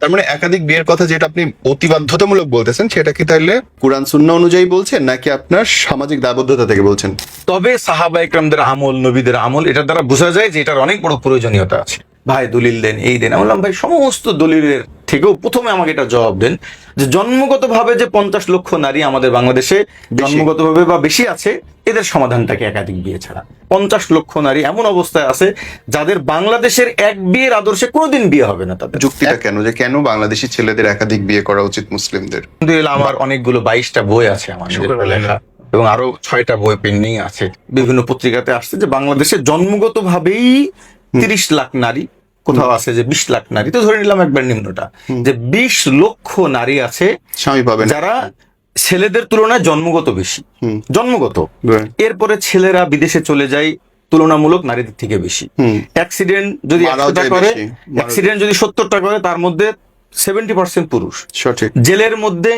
তার মানে একাধিক বিয়ের কথা যেটা আপনি অতি বাধ্যতামূলক বলতেছেন, সেটা কি তাহলে কোরআন শূন্য অনুযায়ী বলছেন, নাকি আপনার সামাজিক দায়বদ্ধতা থেকে বলছেন? তবে সাহাবা একরামদের আমল, নবীদের আমল, এটার দ্বারা বোঝা যায় যে এটার অনেক বড় প্রয়োজনীয়তা আছে। ভাই দলিল দেন এই দেন। আমি বললাম ভাই সমস্ত দলিলের থেকেও প্রথমে আমাকে এটা জবাব দেন যে জন্মগতভাবে যে পঞ্চাশ লক্ষ নারী আমাদের বাংলাদেশে জন্মগতভাবে বা বেশি আছে এদের সমাধানটাকে একাধিক বিয়ে ছাড়া। পঞ্চাশ লক্ষ নারী এমন অবস্থায় আছে যাদের বাংলাদেশের এক বিয়ের আদর্শে কোনোদিন বিয়ে হবে না তাদের। যুক্তিটা কেন? যে কেন বাংলাদেশি ছেলেদের একাধিক বিয়ে করা উচিত মুসলিমদের? আমার অনেকগুলো বাইশটা বই আছে আমার লেখা। এবং আরও ছয়টা বই পেন্ডিং আছে। বিভিন্ন পত্রিকাতে আসছে যে বাংলাদেশে জন্মগত ভাবেই তিরিশ লাখ নারী কোথাও আছে যে বিশ লাখ নারী। তো ধরে নিলাম একবার নিম্নটা। যে বিশ লক্ষ নারী আছে স্বামী পাবেন। যারা ছেলেদের তুলনায় জন্মগত বেশি। জন্মগত। এরপরে ছেলেরা বিদেশে চলে যায় তুলনামূলক নারীদের থেকে বেশি। অ্যাক্সিডেন্ট যদি একশোটা করে অ্যাক্সিডেন্ট যদি সত্তরটা করে তার মধ্যে সেভেন্টি পার্সেন্ট পুরুষ। সঠিক। জেলের মধ্যে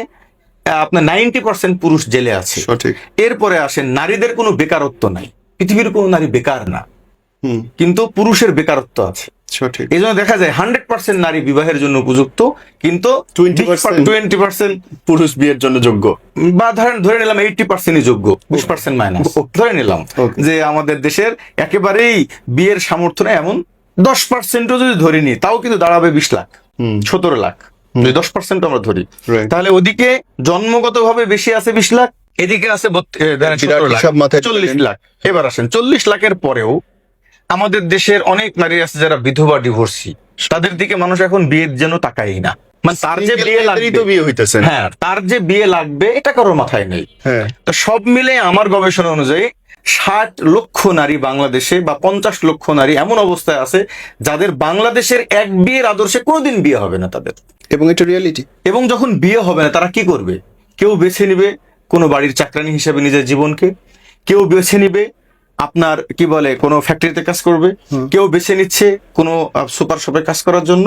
আপনার নাইনটি পার্সেন্ট পুরুষ জেলে আছে। সঠিক। এরপরে আসেন নারীদের কোনো বেকারত্ব নাই। পৃথিবীর কোনো নারী বেকার না। কিন্তু পুরুষের বেকারত্ব আছে। সঠিক। এই জন্য দেখা যায় হান্ড্রেড পার্সেন্ট নারী বিবাহের জন্য উপযুক্ত কিন্তু টোয়েন্টি পার্সেন্ট। পুরুষ বিয়ের জন্য যোগ্য। বা ধরেন ধরে নিলাম এইটটি পার্সেন্টই যোগ্য বিশ পার্সেন্ট মাইনাস ধরে নিলাম যে আমাদের দেশের একেবারেই বিয়ের সামর্থ্য না এমন দশ পার্সেন্টও যদি ধরে নিই তাও কিন্তু দাঁড়াবে বিশ লাখ। সতেরো লাখ। যদি দশ পার্সেন্ট আমরা ধরি তাহলে ওদিকে জন্মগত ভাবে বেশি আছে বিশ লাখ এদিকে আছে বত্রিশ- এ, ধরেন বিরাট 17 লাখ, হিসাব মাথায় চল্লিশ লাখ। এবার আসেন চল্লিশ লাখের পরেও আমাদের দেশের অনেক নারী আছে যারা বিধবা ডিভোর্সি তাদের দিকে মানুষ এখন বিয়ের জন্য তাকাই না। মানে তার যে বিয়ে লাগবে বিয়ে হইতেছেন হ্যাঁ তার যে বিয়ে লাগবে এটা কারোর মাথায় নেই। হ্যাঁ। তো সব মিলে আমার গবেষণা অনুযায়ী ষাট লক্ষ নারী বাংলাদেশে বা পঞ্চাশ লক্ষ নারী এমন অবস্থায় আছে যাদের বাংলাদেশের এক বিয়ের আদর্শে কোনোদিন বিয়ে হবে না তাদের। এবং এটা রিয়েলিটি এবং যখন বিয়ে হবে না তারা কি করবে? কেউ বেছে নিবে কোনো বাড়ির চাকরানি হিসেবে নিজের জীবনকে কেউ বেছে নিবে আপনার কি বলে কোনো ফ্যাক্টরিতে কাজ করবে কেউ বেছে নিচ্ছে কোনো সুপার শপে কাজ করার জন্য।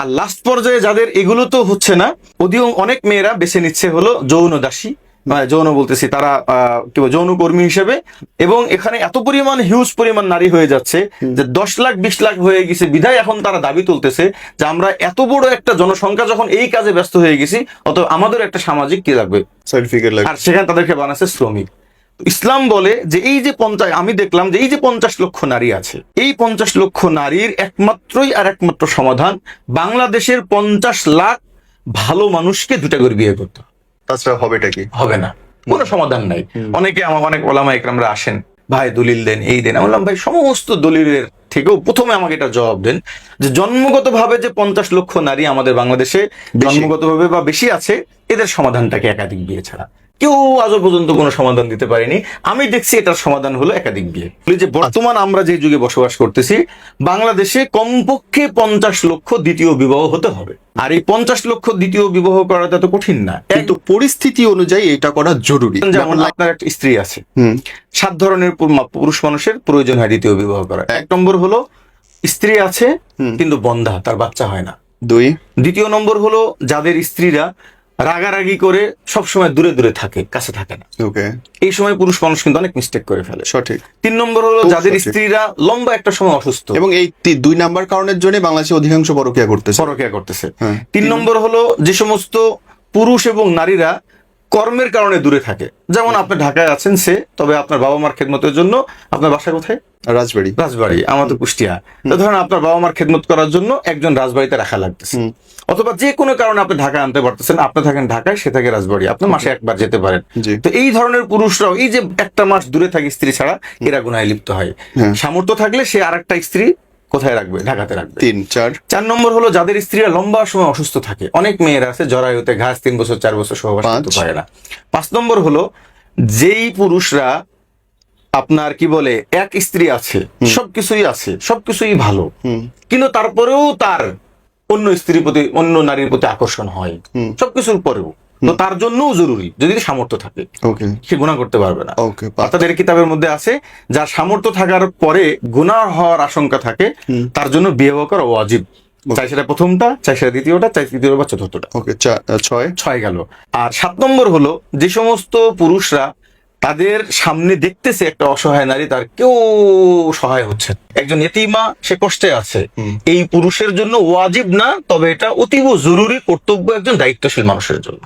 আর লাস্ট পর্যায়ে যাদের এগুলো তো হচ্ছে না ওদিও অনেক মেয়েরা বেছে নিচ্ছে হলো যৌন দাসী। মানে যৌন বলতেছি তারা কি বলে, যৌন কর্মী হিসেবে। এবং এখানে এত পরিমাণ হিউজ পরিমাণ নারী হয়ে যাচ্ছে যে দশ লাখ বিশ লাখ হয়ে গেছে। বিধায় এখন তারা দাবি তুলতেছে যে আমরা এত বড় একটা জনসংখ্যা যখন এই কাজে ব্যস্ত হয়ে গেছি অত আমাদের একটা সামাজিক কি লাগবে। আর সেখানে তাদেরকে বানাচ্ছে শ্রমিক। ইসলাম বলে যে এই যে পঞ্চাশ আমি দেখলাম যে এই যে পঞ্চাশ লক্ষ নারী আছে এই পঞ্চাশ লক্ষ নারীর একমাত্রই আর একমাত্র সমাধান বাংলাদেশের পঞ্চাশ লাখ ভালো মানুষকে দুটা করে বিয়ে করতে তাছাড়া হবেটা কি? হবে না। কোনো সমাধান নাই। অনেকে আমার অনেক ওলামা একরামরা আসেন ভাই দলিল দেন এই দেন। আমি বললাম ভাই সমস্ত দলিলের থেকেও প্রথমে আমাকে এটা জবাব দেন যে জন্মগতভাবে যে পঞ্চাশ লক্ষ নারী আমাদের বাংলাদেশে জন্মগতভাবে বা বেশি আছে এদের সমাধানটাকে একাধিক বিয়ে ছাড়া। কেউ আজও পর্যন্ত কোনো সমাধান দিতে পারেনি। আমি দেখছি এটার সমাধান হলো একাধিক বিয়ে। যে বর্তমান আমরা যে যুগে বসবাস করতেছি বাংলাদেশে কমপক্ষে পঞ্চাশ লক্ষ দ্বিতীয় বিবাহ হতে হবে। আর এই পঞ্চাশ লক্ষ দ্বিতীয় বিবাহ করাটা তো কঠিন না। কিন্তু পরিস্থিতি অনুযায়ী এটা করা জরুরি। যেমন আপনার একটা স্ত্রী আছে। সাত ধরনের পুরুষ মানুষের প্রয়োজন হয় দ্বিতীয় বিবাহ করা এক নম্বর হলো স্ত্রী আছে কিন্তু বন্ধা তার বাচ্চা হয় না। দুই। দ্বিতীয় নম্বর হলো যাদের স্ত্রীরা রাগারাগি করে সবসময় দূরে দূরে থাকে কাছে থাকে না। ওকে এই সময় পুরুষ মানুষ কিন্তু অনেক মিস্টেক করে ফেলে। সঠিক। তিন নম্বর হলো যাদের স্ত্রীরা লম্বা একটা সময় অসুস্থ। এবং এই দুই নাম্বার কারণের জন্য বাংলাদেশে অধিকাংশ পরকিয়া করতেছে। পরকিয়া করতেছে। হ্যাঁ। তিন নম্বর হলো যে সমস্ত পুরুষ এবং নারীরা কর্মের কারণে দূরে থাকে। যেমন আপনি ঢাকায় আছেন সে তবে আপনার বাবা মার খেদমতের জন্য আপনার বাসা কোথায়? রাজবাড়ি। রাজবাড়ি আমাদের কুষ্টিয়া। তো ধরেন আপনার বাবা মার খেদমত করার জন্য একজন রাজবাড়িতে রাখা লাগতেছে। অথবা যে কোনো কারণে আপনি ঢাকায় আনতে পারতেছেন আপনি থাকেন ঢাকায় সে থাকে রাজবাড়ি। আপনি মাসে একবার যেতে পারেন। তো এই ধরনের পুরুষরাও এই যে একটা মাস দূরে থাকে স্ত্রী ছাড়া এরা গুনায় লিপ্ত হয়। হ্যাঁ। সামর্থ্য থাকলে সে আর একটা স্ত্রী কোথায় রাখবে? ঢাকাতে রাখবে। তিন চার। চার নম্বর হলো যাদের স্ত্রীরা লম্বা সময় অসুস্থ থাকে অনেক মেয়েরা আছে জরায়ুতে ঘাস তিন বছর চার বছর সহবাস করতে পারে না। পাঁচ নম্বর হলো যেই পুরুষরা আপনার কি বলে এক স্ত্রী আছে সবকিছুই আছে সবকিছুই ভালো কিন্তু তারপরেও তার অন্য স্ত্রীর প্রতি অন্য নারীর প্রতি আকর্ষণ হয়। সবকিছুর পরেও। তো তার জন্যও জরুরি যদি সামর্থ্য থাকে। সে গুণা করতে পারবে না। অর্থাৎ এর কিতাবের মধ্যে আছে যার সামর্থ্য থাকার পরে গুনাহ হওয়ার আশঙ্কা থাকে তার জন্য বিয়ে করা ওয়াজিব চাই সেটা প্রথমটা চাই সেটা দ্বিতীয়টা চাই তৃতীয় বা চতুর্থটা। ওকে ছয়? ছয় গেল। আর সাত নম্বর হলো যে সমস্ত পুরুষরা তাদের সামনে দেখতেছে একটা অসহায় নারী তার কেউ সহায় হচ্ছে একজন এতিমা সে কষ্টে আছে। এই পুরুষের জন্য ওয়াজিব না তবে এটা অতীব জরুরি কর্তব্য একজন দায়িত্বশীল মানুষের জন্য।